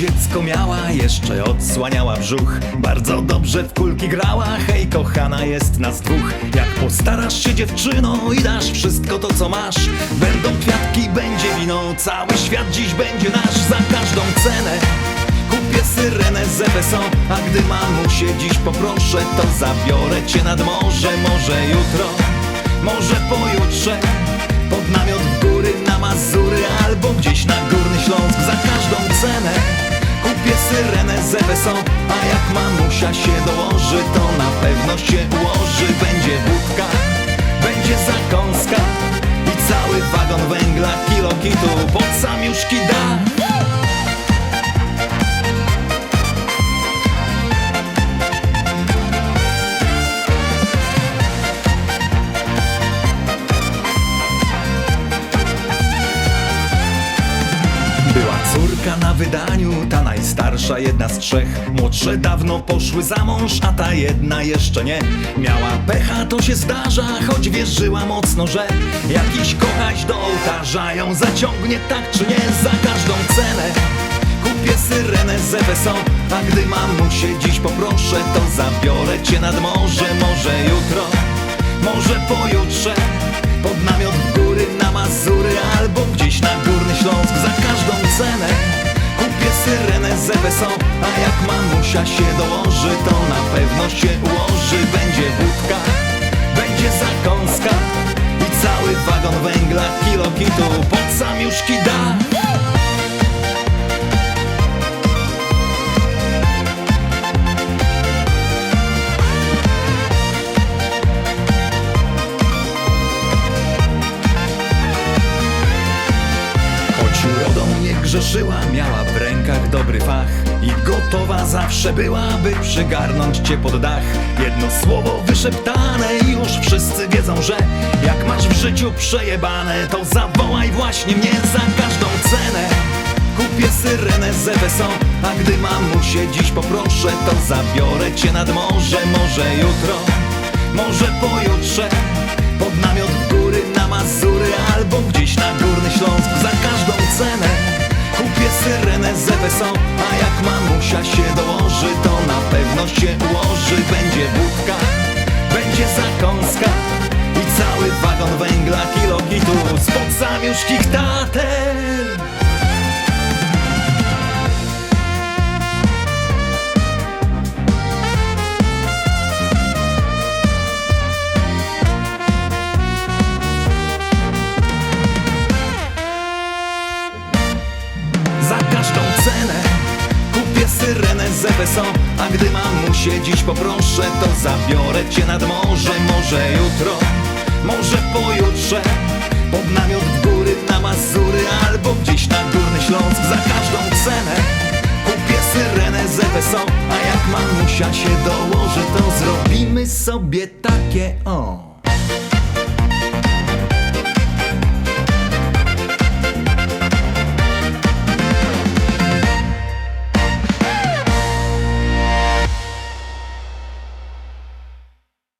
dziecko miała, jeszcze odsłaniała brzuch. Bardzo dobrze w kulki grała, hej kochana jest nas dwóch. Jak postarasz się dziewczyno i dasz wszystko to co masz. Będą kwiatki, będzie wino, cały świat dziś będzie nasz. Za każdą cenę Kupię syrenę z FSO A gdy mamusię dziś poproszę To zabiorę cię nad morze. Może jutro, może pojutrze Pod namiot w góry na Mazury Albo gdzieś A jak mamusia się dołoży To na pewno się ułoży. Będzie wódka, będzie zakąska I cały wagon węgla Kilo kitu. Pod samiuszki da Na wydaniu, ta najstarsza jedna z trzech. Młodsze dawno poszły za mąż, a ta jedna jeszcze nie. Miała pecha, to się zdarza, choć wierzyła mocno, że Jakiś kochaś do ołtarza ją zaciągnie tak czy nie Za każdą cenę. Kupię syrenę z FSO A gdy mamusię dziś poproszę, to zabiorę cię nad morze Może jutro, może pojutrze A jak mamusia się dołoży To na pewno się ułoży. Będzie wódka, będzie zakąska I cały wagon węgla Kilo kitu pod samiuszki da grzeszyła, miała w rękach dobry fach I gotowa zawsze była, by przygarnąć cię pod dach. Jedno słowo wyszeptane już wszyscy wiedzą, że Jak masz w życiu przejebane, to zawołaj właśnie mnie za każdą cenę. Kupię syrenę z FSO, a gdy mamusię dziś poproszę To zabiorę cię nad morze, może jutro, może pojutrze Pod namiot w góry Będzie wódka, będzie zakąska I cały wagon węgla, kilo kitu. Spod zamiuszkich tater syrenę z FSO A gdy mamusię dziś poproszę To zabiorę cię nad morze. Może jutro, może pojutrze Pod namiot w góry na Mazury Albo gdzieś na Górny Śląsk Za każdą cenę Kupię syrenę z FSO A jak mamusia się dołoży To zrobimy sobie takie o